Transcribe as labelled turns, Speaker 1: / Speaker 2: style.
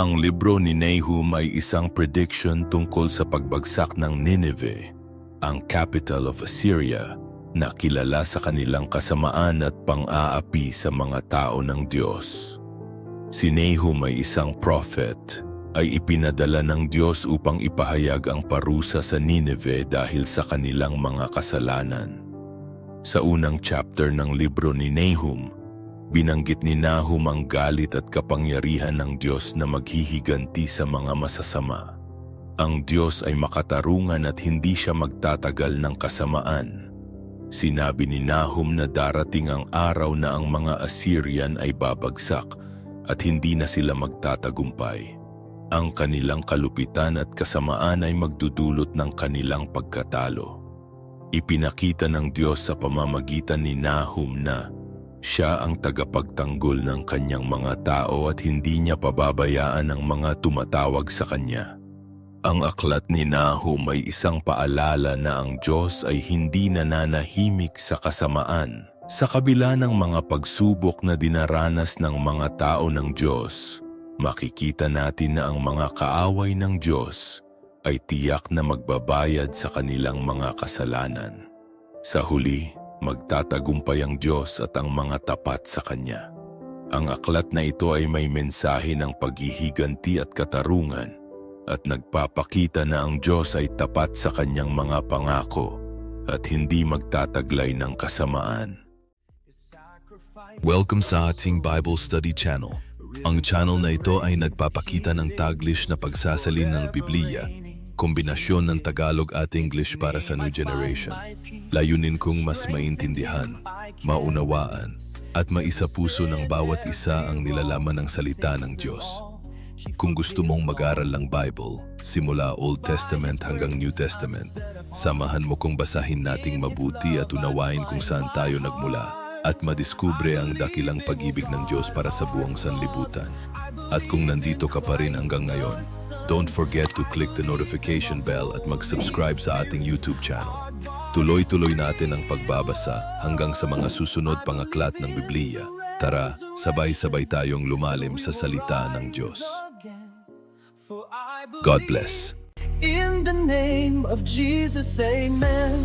Speaker 1: Ang libro ni Nahum ay isang prediction tungkol sa pagbagsak ng Nineveh, ang capital of Assyria, na kilala sa kanilang kasamaan at pang-aapi sa mga tao ng Diyos. Si Nahum ay isang prophet, ay ipinadala ng Diyos upang ipahayag ang parusa sa Nineveh dahil sa kanilang mga kasalanan. Sa unang chapter ng libro ni Nahum, binanggit ni Nahum ang galit at kapangyarihan ng Diyos na maghihiganti sa mga masasama. Ang Diyos ay makatarungan at hindi siya magtatagal ng kasamaan. Sinabi ni Nahum na darating ang araw na ang mga Assyrian ay babagsak at hindi na sila magtatagumpay. Ang kanilang kalupitan at kasamaan ay magdudulot ng kanilang pagkatalo. Ipinakita ng Diyos sa pamamagitan ni Nahum na siya ang tagapagtanggol ng kanyang mga tao at hindi niya pababayaan ang mga tumatawag sa kanya. Ang aklat ni Nahum ay isang paalala na ang Diyos ay hindi nananahimik sa kasamaan. Sa kabila ng mga pagsubok na dinaranas ng mga tao ng Diyos, makikita natin na ang mga kaaway ng Diyos ay tiyak na magbabayad sa kanilang mga kasalanan. Sa huli, magtatagumpay ang Diyos at ang mga tapat sa Kanya. Ang aklat na ito ay may mensahe ng paghihiganti at katarungan at nagpapakita na ang Diyos ay tapat sa Kanyang mga pangako at hindi magtataglay ng kasamaan.
Speaker 2: Welcome sa ating Bible Study Channel. Ang channel na ito ay nagpapakita ng Taglish na pagsasalin ng Biblia, kombinasyon ng Tagalog at English para sa new generation. Layunin kong mas maintindihan, maunawaan, at maisapuso ng bawat isa ang nilalaman ng salita ng Diyos. Kung gusto mong mag-aral ng Bible, simula Old Testament hanggang New Testament, samahan mo kong basahin nating mabuti at unawain kung saan tayo nagmula at madiskubre ang dakilang pag-ibig ng Diyos para sa buong sanlibutan. At kung nandito ka pa rin hanggang ngayon, don't forget to click the notification bell at mag-subscribe sa ating YouTube channel. Tuloy-tuloy natin ang pagbabasa hanggang sa mga susunod pang aklat ng Biblia. Tara, sabay-sabay tayong lumalim sa salita ng Diyos. God bless.
Speaker 3: In the name of Jesus, amen.